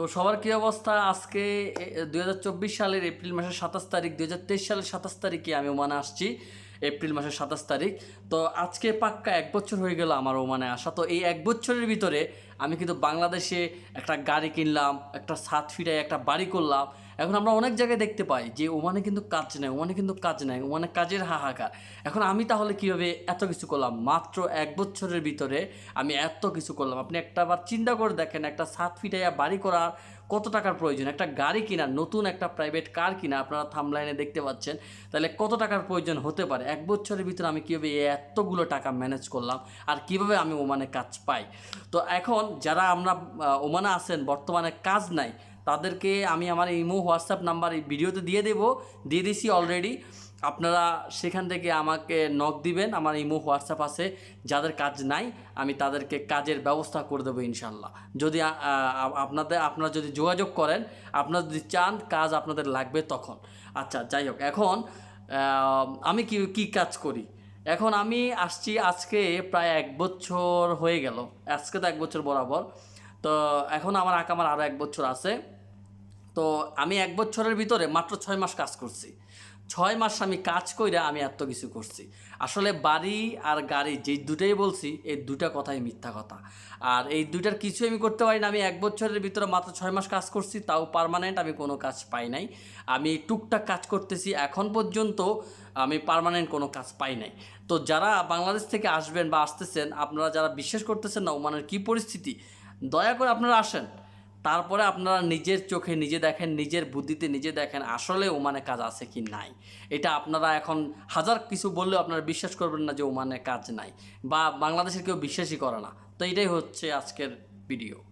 তো সবার কী অবস্থা? আজকে দুই হাজার চব্বিশ সালের এপ্রিল মাসের সাতাশ তারিখ, দুই হাজার তেইশ সালের সাতাশ তারিখে আমি ওমানে আসছি, এপ্রিল মাসের সাতাশ তারিখ। তো আজকে পাক্কা এক বছর হয়ে গেল আমার ওমানে আসা। তো এই এক বছরের ভিতরে আমি কিন্তু বাংলাদেশে একটা গাড়ি কিনলাম, একটা সাত ফিটায় একটা বাড়ি করলাম। এখন আমরা অনেক জায়গায় দেখতে পাই যে ওমানে কিন্তু কাজ নেই, ওমানে কিন্তু কাজ নেয় ওমানে কাজের হাহাকার। এখন আমি তাহলে কীভাবে এত কিছু করলাম? মাত্র এক বছরের ভিতরে আমি এত কিছু করলাম। আপনি একটা বার চিন্তা করে দেখেন, একটা সাত ফিটাইয়া বাড়ি করার কত টাকার প্রয়োজন? একটা গাড়ি কিনা, নতুন একটা প্রাইভেট কার কিনা, আপনারা থামলাইনে দেখতে পাচ্ছেন, তাহলে কত টাকার প্রয়োজন হতে পারে? এক বছরের ভিতরে আমি কীভাবে এতগুলো টাকা ম্যানেজ করলাম? আর কীভাবে আমি ওমানে কাজ পাই? তো এখন যারা আমরা ওমানে আছেন, বর্তমানে কাজ নাই, তাদেরকে আমি আমার ইমো, হোয়াটসঅ্যাপ নাম্বার এই ভিডিওতে দিয়ে দেবো, দিয়ে দিছি অলরেডি আপনারা সেখান থেকে আমাকে নক দিবেন, আমার ইমো, হোয়াটসঅ্যাপ আছে, যাদের কাজ নাই, আমি তাদেরকে কাজের ব্যবস্থা করে দেবো ইনশাল্লাহ। যদি আপনাদের, আপনারা যদি যোগাযোগ করেন, আপনারা যদি চান কাজ আপনাদের লাগবে তখন। আচ্ছা যাই হোক, এখন আমি কি কি কাজ করি? এখন আমি আসছি আজকে প্রায় এক বছর হয়ে গেল। আজকে তো এক বছর বরাবর। তো এখন আমার আঁকা আমার আরও এক বছর আছে। তো আমি এক বছরের ভিতরে মাত্র ছয় মাস কাজ করছি। ছয় মাস আমি কাজ কইরা আমি এত কিছু করছি। আসলে বাড়ি আর গাড়ি যে দুটাই বলছি, এই দুটা কথাই মিথ্যা কথা। আর এই দুইটার কিছু আমি করতে পারি না। আমি এক বছরের ভিতরে মাত্র ছয় মাস কাজ করছি, তাও পারমানেন্ট আমি কোনো কাজ পাই নাই। আমি টুকটাক কাজ করতেছি, এখন পর্যন্ত আমি পার্মানেন্ট কোনো কাজ পাই নাই। তো যারা বাংলাদেশ থেকে আসবেন বা আসতেছেন, আপনারা যারা বিশ্বাস করতেছেন না ওমানের কী পরিস্থিতি, দয়া করে আপনারা আসেন। তারপরে আপনারা নিজের চোখে নিজে দেখেন, নিজের বুদ্ধিতে নিজে দেখেন আসলে ওমানে কাজ আছে কি নাই। এটা আপনারা এখন হাজার কিছু বললেও আপনারা বিশ্বাস করবেন না যে ওমানে কাজ নাই বা বাংলাদেশের কেউ বিশ্বাসই করে না। তো এটাই হচ্ছে আজকের ভিডিও